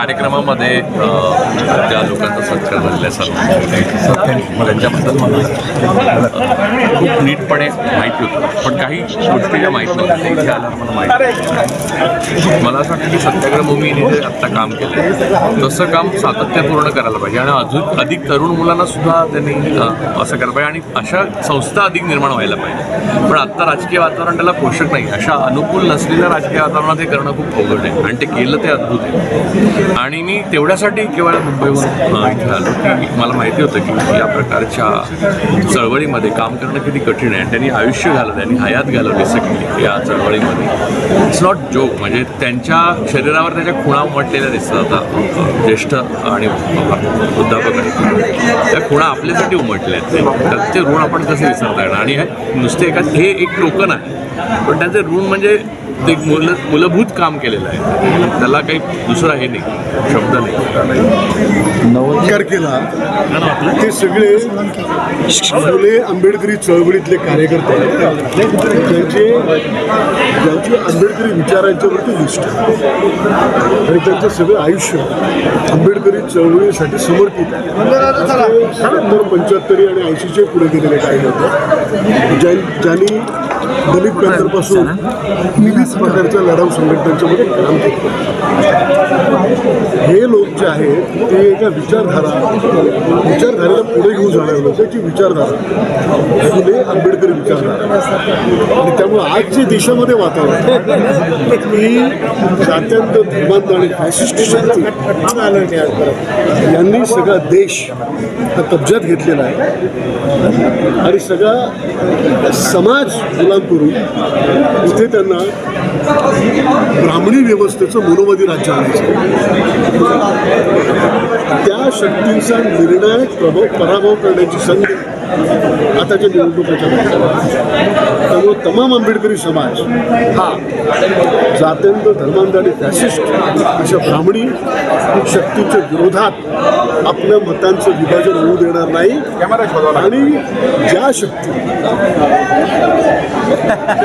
कार्यक्रमामध्ये ज्या लोकांचा सत्कार झालेला आहे सर त्यांच्याबद्दल मला खूप नीटपणे माहिती होतं पण काही गोष्टी ज्या माहीत नव्हत्या त्या इथे आल्यावर मला माहिती मला असं वाटतं की सत्याग्रह भूमीने जे आत्ता काम केलं तसं काम सातत्यपूर्ण करायला पाहिजे. आणि अजून अधिक तरुण मुलांना सुद्धा त्यांनी असं करायला पाहिजे. आणि अशा संस्था अधिक निर्माण व्हायला पाहिजे. पण आत्ता राजकीय वातावरण त्याला पोषक नाही. अशा अनुकूल नसलेल्या राजकीय वातावरणात हे करणं खूप अवघड आहे. आणि ते केलं ते अद्भुत आहे. आणि मी तेवढ्यासाठी केवळ मुंबईहून इथे आलो की मला माहिती होतं की या प्रकारच्या चळवळीमध्ये काम करणं किती कठीण आहे. आणि त्यांनी आयुष्य घालवलं त्यांनी हयात घालवली सगळी या चळवळीमध्ये. इट्स नॉट जोक म्हणजे त्यांच्या शरीरावर त्याच्या खुणा उमटलेल्या दिसतात आता ज्येष्ठ आणि वृद्धापक आहेत. त्या खुणा आपल्यासाठी उमटल्या आहेत. ते ऋण आपण कसं विसरता येणार? आणि नुसते एका हे एक टोकन आहे पण त्यांचे ऋण म्हणजे ते एक मूल मूलभूत काम केलेलं आहे. त्याला काही दुसरा हे नाही. शब्द नाही. विचार केला ते सगळे फुले आंबेडकरी चळवळीतले कार्यकर्ते आहेत. त्यांचे ज्यांची आंबेडकरी विचारांच्यावरती निष्ठा आणि त्यांचं सगळं आयुष्य आंबेडकरी चळवळीसाठी समर्पित आहे. पंच्याहत्तरी आणि ऐंशीचे पुढे गेलेले कार्यकर्ते ज्यां ज्यांनी दलित पॅनलपासून विविध प्रकारच्या लढाऊ संघटनांच्यामध्ये काम केलं. हे लोक जे आहेत ते एका विचारधारा विचारधारेला पुढे घेऊन जाणारे लोक त्याची विचारधारा. फुले आंबेडकरी विचारधारा. आणि त्यामुळे आज जे देशामध्ये वातावरण ही जात्यांत धर्मांत आणि फॅसिस्ट शक्ती यांनी सगळा देश हा कब्जात घेतलेला आहे. आणि सगळा समाज गुलाम करून इथे त्यांना ब्राह्मणी व्यवस्थेचं मनोवादी राज्य आणायचं त्या शक्तींचा निर्णायक प्रभाव पराभव करण्याची संधी आताच्या निवडणुकीच्या त्यामुळे तमाम आंबेडकरी समाज हा जात्यंत धर्मांध आणि फॅसिस्ट अशा ब्राह्मणी शक्तीच्या विरोधात आपल्या मतांचं विभाजन होऊ देणार नाही. आणि ज्या शक्ती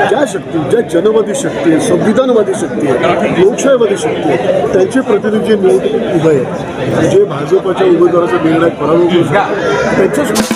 ज्या शक्ती ज्या जनवादी शक्ती आहे संविधानवादी शक्ती आहे लोकशाहीवादी शक्ती आहे त्यांचे प्रतिनिधी निवडणूक उभे आहेत जे भाजपच्या उमेदवाराचा निर्णायक पराभव करू शकतात त्यांच्याच